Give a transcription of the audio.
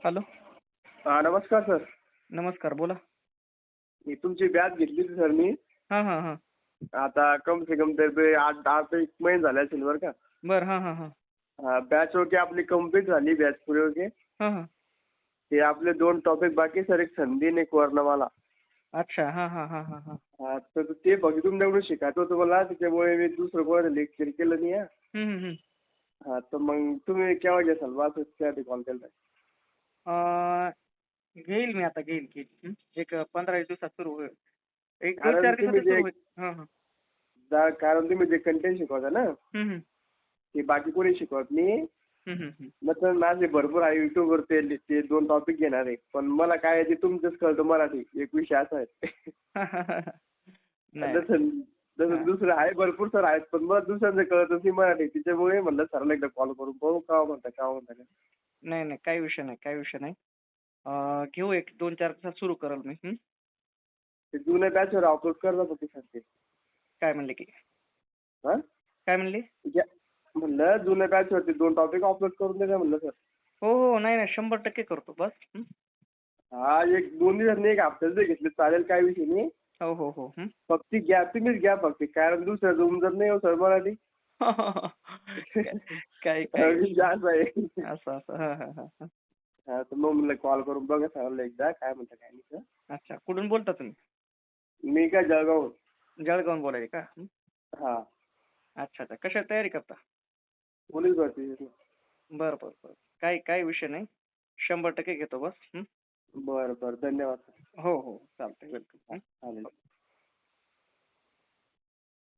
Hello. हा नमस्कार sir. नमस्कार बोला. मी तुमची बॅच घेतली होती सर मी. हां हां हां. आता कम से कम तरी आठ आठ एक महिने झाले असेल बरं का. बरं हां हां हां. हा बॅच ओके आपली कंप्लीट झाली बॅच पुढे ओके हां हां. ते आपले दोन टॉपिक बाकी सर एक संधी आणि एक वर्णमाला. अच्छा हां हां हां हां हां. हा तर ते फक्त तुमच्याकडून शिकायचं होतं मला त्याच्यामुळे मी दुसरं कोणाला लेक्चर केलं नाही हा. हम्म, हम्म, हम्म. हा तर मग तुम्ही केव्हा घेसाल? बा त्यासाठी कॉल केला अं, घेईल मी आता घेईल घेईल. हं? एक पंधरा एक दिवसात सुरू होईल. एक दोन कारण चार तुम्ही दिवसात जे- सुरू होईल. हां हां. जा- कारण तुम्ही जे कंटेंट शिकवता ना. ते बाकी कोणी शिकवत नाही. मतलब माझे भरपूर आहे युट्यूबवर ते ते दोन टॉपिक घेणार आहे. पण मला काय आहे ते तुमचंच कळतं मराठी. एक विषय असा आहे. नाही. जसं जसं हा. दुसरं आहे भरपूर सर आहेत. पण मला दुसऱ्यांचं कळतच नाही मराठी. त्याच्यामुळे म्हणलं सरला एकदा कॉल करून पाहू का म्हणता का म्हणता का नाही नाही. काही विषय नाही काही विषय नाही. अं, घेऊ एक दोन चार दिवसात सुरू करेल मी. हं? ते जुन्या बॅचवर अपलोड करणार होते सर ते. काय म्हणले की? हा? काय म्हणले? या- म्हणलं जुन्या बॅचवरती दोन टॉपिक अपलोड करून दे म्हणलं सर हो हो. नाही नाही. शंभर टक्के करतो. बस. हं? हा एक दोन दिवस नाही एक हप्त्यात जर घेतले. चालेल काय विषय नाही. हो हो हो. हं? फक्त ती घ्या तुम्हीच घ्या फक्त कारण दुसऱ्या जर नाही हो सर मराठी काही काही. विषय असा आहे. असं असं. हां हां हां हां. हा तर मग म्हणलं कॉल करून बघा सरला एकदा. काय म्हणता काय नाही सर? अच्छा. कुठून बोलता तुम्ही? मी काय जळगाव जळगावून बोलायचे का? हं? हा. अच्छा अच्छा. कशा तयारी करता? पोलीस भरती बरं बरं बरं. काही काही विषय नाही. शंभर टक्के घेतो बस. हं? बरं बरं. धन्यवाद हो हो. चालतंय. वेलकम.